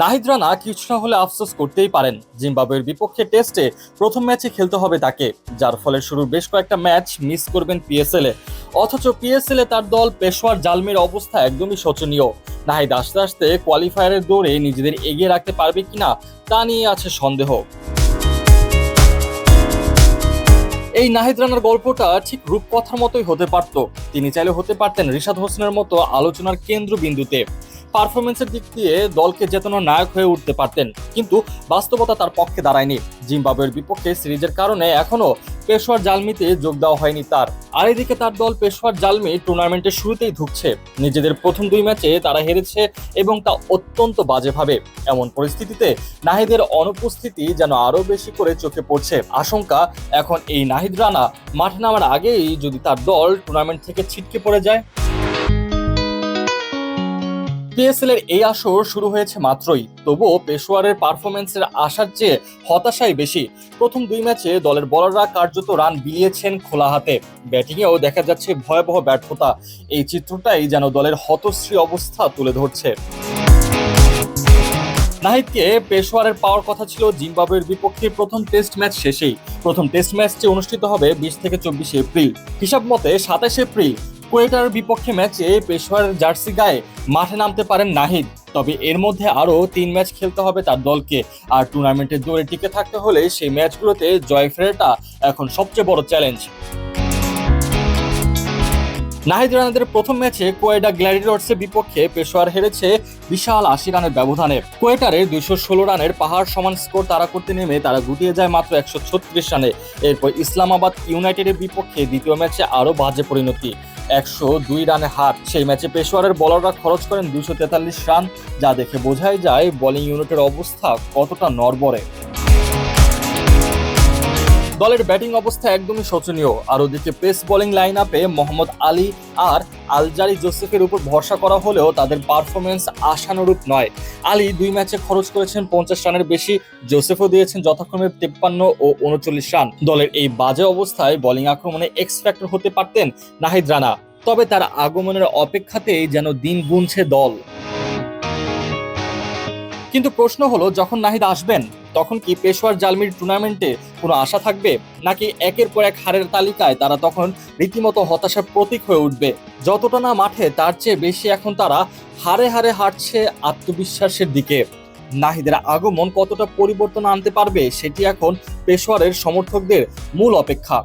নাহিদ রানা কিছুটা হলে আফসোস করতেই পারেন। জিম্বাবুয়ের বিপক্ষে টেস্টে প্রথম ম্যাচে খেলতে হবে তাকে, যার ফলে শুরুর বেশ কয়েকটা ম্যাচ মিস করবেন পিএসএল অথচ পিএসএল তার দল পেশোয়ার জালমের অবস্থা একদমই শোচনীয়। নাহিদ আস্তে আস্তে কোয়ালিফায়ারের দৌড়ে নিজেদের এগিয়ে রাখতে পারবে কিনা তা নিয়ে আছে সন্দেহ। এই নাহিদ রানার গল্পটা ঠিক রূপকথার মতোই হতে পারত। তিনি চাইলে হতে পারতেন রিশাদ হোসেনের মতো আলোচনার কেন্দ্রবিন্দুতে। পারফরমেন্সের দিক দিয়ে দলকে জেতানোর নায়ক হয়ে উঠতে পারতেন। কিন্তু বাস্তবতা তার পক্ষে দাঁড়ায়নি। জিম্বাবুয়ের বিপক্ষে সিরিজের কারণে এখনও পেশোয়ার জালমিতে যোগ দেওয়া হয়নি তার। আর এদিকে তার দল পেশোয়ার জালমি টুর্নামেন্টের শুরুতেই ঢুকছে নিজেদের প্রথম দুই ম্যাচে তারা হেরেছে এবং তা অত্যন্ত বাজেভাবে। এমন পরিস্থিতিতে নাহিদের অনুপস্থিতি যেন আরও বেশি করে চোখে পড়ছে। আশঙ্কা, এখন এই নাহিদ রানা মাঠে নামার আগেই যদি তার দল টুর্নামেন্ট থেকে ছিটকে পড়ে যায়। পিএসএল এর এই আসর শুরু হয়েছে মাত্রই। তবুও পেশোয়ারের পারফরমেন্সের আশার চেয়ে হতাশাই বেশি। প্রথম দুই ম্যাচে দলের বলাররা কার্যত রান বিলিয়েছেন খোলা হাতে। ব্যাটিংয়েও দেখা যাচ্ছে ভয়াবহ ব্যর্থতা। এই চিত্রটাই যেন দলের হতশ্রী অবস্থা তুলে ধরছে। নাহিদকে পেশোয়ারের পাওয়ার কথা ছিল জিম্বাবুয়ের বিপক্ষে প্রথম টেস্ট ম্যাচ শেষেই। প্রথম টেস্ট ম্যাচটি অনুষ্ঠিত হবে বিশ থেকে চব্বিশে এপ্রিল। হিসাব মতে সাতাশে এপ্রিল কোয়েটার বিপক্ষে ম্যাচে পেশোয়ার জার্সি গায়ে মাঠে নামতে পারেন নাহিদ। তবে এর মধ্যে আরও তিন ম্যাচ খেলতে হবে তার দলকে। আর টুর্নামেন্টের দৌড়ে টিকে থাকতে হলে সেই ম্যাচগুলোতে জয় ফেরাটা এখন সবচেয়ে বড় চ্যালেঞ্জ। নাহিদ রানাদের প্রথম ম্যাচে কোয়েডা গ্ল্যাডিটর্সের বিপক্ষে পেশোয়ার হেরেছে বিশাল আশি রানের ব্যবধানে। কোয়েটারে দুইশো ষোলো রানের পাহাড় সমান স্কোর তারা করতে নেমে তারা গুটিয়ে যায় মাত্র একশো ছত্রিশ রানে। এরপর ইসলামাবাদ ইউনাইটেডের বিপক্ষে দ্বিতীয় ম্যাচে আরও বাজে পরিণতি। একশো দুই রানে হার। সেই ম্যাচে পেশোয়ারের বলাররা খরচ করেন দুশো তেতাল্লিশ রান, যা দেখে বোঝাই যায় বোলিং ইউনিটের অবস্থা কতটা নড়বড়ে। দলের ব্যাটিং অবস্থা একদমই শোচনীয়। আর ওদিকে পেস বোলিং লাইন আপে মোহাম্মদ আলী আর আলজারি জোসেফের উপর ভরসা করা হলেও তাদের পারফরমেন্স আশানুরূপ নয়। আলী দুই ম্যাচে খরচ করেছেন পঞ্চাশ রানের বেশি, জোসেফও দিয়েছেন যথাক্রমে তেপ্পান্ন ও উনচল্লিশ রান। দলের এই বাজে অবস্থায় বোলিং আক্রমণে এক্স ফ্যাক্টর হতে পারতেন নাহিদ রানা। তবে তার আগমনের অপেক্ষাতেই যেন দিন গুনছে দল। কিন্তু প্রশ্ন হলো, যখন নাহিদ আসবেন তখন কি পেশোয়ার জালমির টুর্নামেন্টে কোনো আশা থাকবে? নাকি একের পর এক হারের তালিকায় তারা তখন রীতিমতো হতাশার প্রতীক হয়ে উঠবে? যতটা না মাঠে, তার চেয়ে বেশি এখন তারা হারে হারে হাঁটছে আত্মবিশ্বাসের দিকে। নাহিদের আগমন কতটা পরিবর্তন আনতে পারবে, সেটি এখন পেশোয়ারের সমর্থকদের মূল অপেক্ষা।